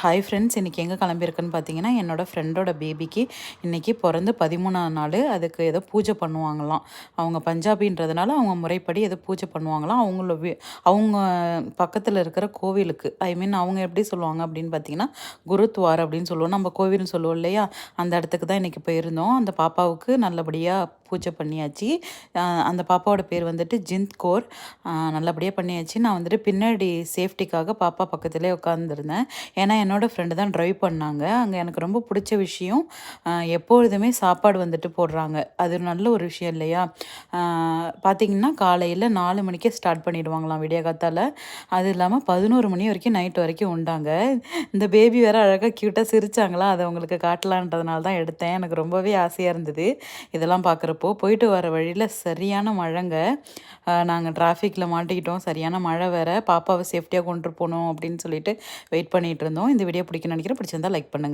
Hi friends இன்றைக்கி எங்கே கிளம்பியிருக்குன்னு பார்த்தீங்கன்னா என்னோடய ஃப்ரெண்டோட பேபிக்கு இன்றைக்கி பிறந்து பதிமூணாம் நாள். அதுக்கு ஏதோ பூஜை பண்ணுவாங்களாம். அவங்க பஞ்சாபின்றதுனால அவங்க முறைப்படி ஏதோ பூஜை பண்ணுவாங்களாம். அவங்கள அவங்க பக்கத்தில் இருக்கிற கோவிலுக்கு ஐ மீன் அவங்க எப்படி சொல்லுவாங்க அப்படின்னு பார்த்தீங்கன்னா குருத்வார் அப்படின்னு சொல்லுவோம். நம்ம கோவில்னு சொல்லுவோம் இல்லையா? அந்த இடத்துக்கு தான் இன்றைக்கி போயிருந்தோம். அந்த பாப்பாவுக்கு நல்லபடியாக பூஜை பண்ணியாச்சு. அந்த பாப்பாவோட பேர் வந்துட்டு ஜிந்த் கோர். நல்லபடியாக பண்ணியாச்சு. நான் வந்துட்டு பின்னாடி சேஃப்டிக்காக பாப்பா பக்கத்துலேயே உட்காந்துருந்தேன் ஏன்னா என்னோடய ஃப்ரெண்டு தான் ட்ரைவ் பண்ணாங்க. அங்கே எனக்கு ரொம்ப பிடிச்ச விஷயம் எப்பொழுதுமே சாப்பாடு வந்துட்டு போடுறாங்க. அது நல்ல ஒரு விஷயம் இல்லையா? பார்த்திங்கன்னா காலையில் நாலு மணிக்கே ஸ்டார்ட் பண்ணிவிடுவாங்களாம் விடிய காத்தால் அது இல்லாமல் பதினோரு மணி வரைக்கும் நைட் வரைக்கும் உண்டாங்க. இந்த பேபி வேறு அழகாக க்யூட்டாக சிரித்தாங்களா அதை உங்களுக்கு காட்டலான்றதுனால தான் எடுத்தேன். எனக்கு ரொம்பவே ஆசையாக இருந்தது. இதெல்லாம் பார்க்குறப்போ போயிட்டு வர வழியில் சரியான மழைங்க. நாங்கள் டிராஃபிக்கில் மாட்டிக்கிட்டோம். சரியான மழை வேறு. பாப்பாவை சேஃப்டியாக கொண்டு போகணும் அப்படின்னு சொல்லிட்டு வெயிட் பண்ணிகிட்டு இருந்தோம். இந்த வீடியோ பிடிக்கணும்னு நினைக்கிறேன். பிடிச்சிருந்தா லைக் பண்ணுங்கள்